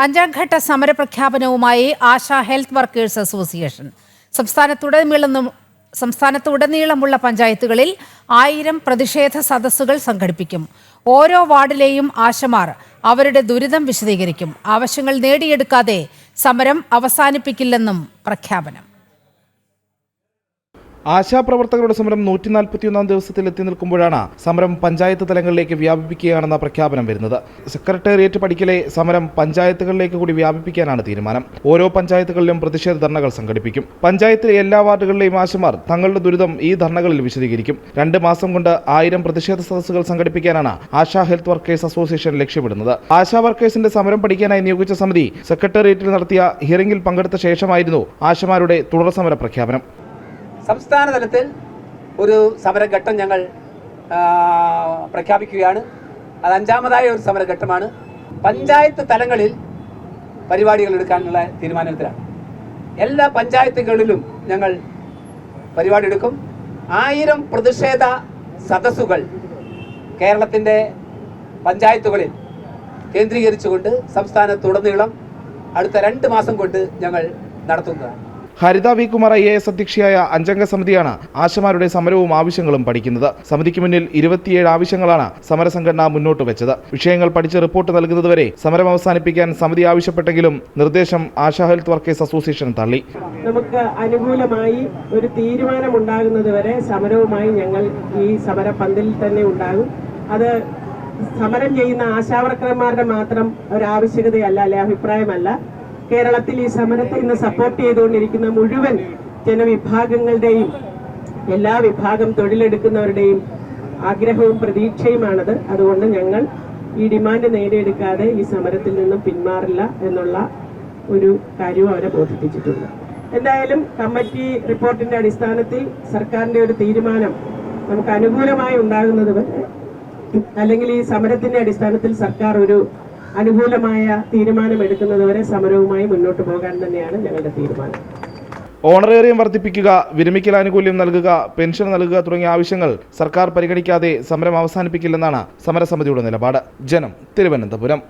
അഞ്ചാം ഘട്ട സമരപ്രഖ്യാപനവുമായി ആശ ഹെൽത്ത് വർക്കേഴ്സ് അസോസിയേഷൻ. സംസ്ഥാനത്തുടനീളം സംസ്ഥാനത്തുടനീളമുള്ള പഞ്ചായത്തുകളിൽ ആയിരം പ്രതിഷേധ സദസ്സുകൾ സംഘടിപ്പിക്കും. ഓരോ വാർഡിലെയും ആശമാർ അവരുടെ ദുരിതം വിശദീകരിക്കും. ആവശ്യങ്ങൾ നേടിയെടുക്കാതെ സമരം അവസാനിപ്പിക്കില്ലെന്നും പ്രഖ്യാപനം. ആശാപ്രവർത്തകരുടെ സമരം നൂറ്റി നാൽപ്പത്തിയൊന്നാം ദിവസത്തിൽ എത്തി നിൽക്കുമ്പോഴാണ് സമരം പഞ്ചായത്ത് തലങ്ങളിലേക്ക് വ്യാപിപ്പിക്കുകയാണെന്ന പ്രഖ്യാപനം വരുന്നത്. സെക്രട്ടേറിയറ്റ് പടിക്കലെ സമരം പഞ്ചായത്തുകളിലേക്ക് കൂടി വ്യാപിപ്പിക്കാനാണ് തീരുമാനം. ഓരോ പഞ്ചായത്തുകളിലും പ്രതിഷേധ ധർണകൾ സംഘടിപ്പിക്കും. പഞ്ചായത്തിലെ എല്ലാ വാർഡുകളിലെയും ആശമാർ തങ്ങളുടെ ദുരിതം ഈ ധർണകളിൽ വിശദീകരിക്കും. രണ്ട് മാസം കൊണ്ട് ആയിരം പ്രതിഷേധ സദസ്സുകൾ സംഘടിപ്പിക്കാനാണ് ആശാ ഹെൽത്ത് വർക്കേഴ്സ് അസോസിയേഷൻ ലക്ഷ്യമിടുന്നത്. ആശാ വർക്കേഴ്സിന്റെ സമരം പഠിക്കാനായി നിയോഗിച്ച സമിതി സെക്രട്ടേറിയറ്റിൽ നടത്തിയ ഹിയറിംഗിൽ പങ്കെടുത്ത ശേഷമായിരുന്നു ആശമാരുടെ തുടർ സമര പ്രഖ്യാപനം. സംസ്ഥാന തലത്തിൽ ഒരു സമരഘട്ടം ഞങ്ങൾ പ്രഖ്യാപിക്കുകയാണ്. അത് അഞ്ചാമതായ ഒരു സമരഘട്ടമാണ്. പഞ്ചായത്ത് തലങ്ങളിൽ പരിപാടികൾ എടുക്കാനുള്ള തീരുമാനത്തിലാണ്. എല്ലാ പഞ്ചായത്തുകളിലും ഞങ്ങൾ പരിപാടി എടുക്കും. ആയിരം പ്രതിഷേധ സദസ്സുകൾ കേരളത്തിന്റെ പഞ്ചായത്തുകളിൽ കേന്ദ്രീകരിച്ചുകൊണ്ട് സംസ്ഥാനത്തുടനീളം അടുത്ത രണ്ട് മാസം കൊണ്ട് ഞങ്ങൾ നടത്തുന്നതാണ്. Haritha V Kumar I A S അധ്യക്ഷയായ അഞ്ചംഗ സമിതിയാണ് ആശമാരുടെ സമരവും ആവശ്യങ്ങളും പഠിക്കുന്നത്. സമിതിക്ക് മുന്നിൽ ഇരുപത്തിയേഴ് ആവശ്യങ്ങളാണ് സമരസംഘടന മുന്നോട്ട് വെച്ചത്. വിഷയങ്ങൾ പഠിച്ച് റിപ്പോർട്ട് നൽകുന്നതുവരെ സമരം അവസാനിപ്പിക്കാൻ സമിതി ആവശ്യപ്പെട്ടെങ്കിലും നിർദ്ദേശം ആശാ ഹെൽത്ത് വർക്കേഴ്സ് അസോസിയേഷൻ തള്ളി. നമുക്ക് അനുകൂലമായി ഒരു തീരുമാനമുണ്ടാകുന്നത് വരെ സമരവുമായി ഞങ്ങൾ ഈ സമരപന്തലിൽ തന്നെ ഉണ്ടാകും. അത് സമരം ചെയ്യുന്ന ആശാവർക്കർമാരുടെ മാത്രം ഒരു ആവശ്യകതയല്ല അല്ലെ അഭിപ്രായമല്ല. കേരളത്തിൽ ഈ സമരത്തെ ഇന്ന് സപ്പോർട്ട് ചെയ്തുകൊണ്ടിരിക്കുന്ന മുഴുവൻ ജനവിഭാഗങ്ങളുടെയും എല്ലാ വിഭാഗം തൊഴിലെടുക്കുന്നവരുടെയും ആഗ്രഹവും പ്രതീക്ഷയുമാണത്. അതുകൊണ്ട് ഞങ്ങൾ ഈ ഡിമാൻഡ് നേടിയെടുക്കാതെ ഈ സമരത്തിൽ നിന്നും പിന്മാറില്ല എന്നുള്ള ഒരു കാര്യവും അവരെ ബോധിപ്പിച്ചിട്ടുണ്ട്. എന്തായാലും കമ്മിറ്റി റിപ്പോർട്ടിന്റെ അടിസ്ഥാനത്തിൽ സർക്കാരിന്റെ ഒരു തീരുമാനം നമുക്ക് അനുകൂലമായി ഉണ്ടാകുന്നത് അല്ലെങ്കിൽ ഈ സമരത്തിന്റെ അടിസ്ഥാനത്തിൽ സർക്കാർ ഒരു അനുകൂലമായ തീരുമാനമെടുക്കുന്നതുവരെ വരെ സമരവുമായി മുന്നോട്ട് പോകാൻ തന്നെയാണ് ഞങ്ങളുടെ തീരുമാനം. ഓണറേറിയം വർദ്ധിപ്പിക്കുക വിരമിക്കൽ ആനുകൂല്യം നൽകുക പെൻഷൻ നൽകുക തുടങ്ങിയ ആവശ്യങ്ങൾ സർക്കാർ പരിഗണിക്കാതെ സമരം അവസാനിപ്പിക്കില്ലെന്നാണ് സമരസമിതിയുടെ നിലപാട്. ജനം തിരുവനന്തപുരം.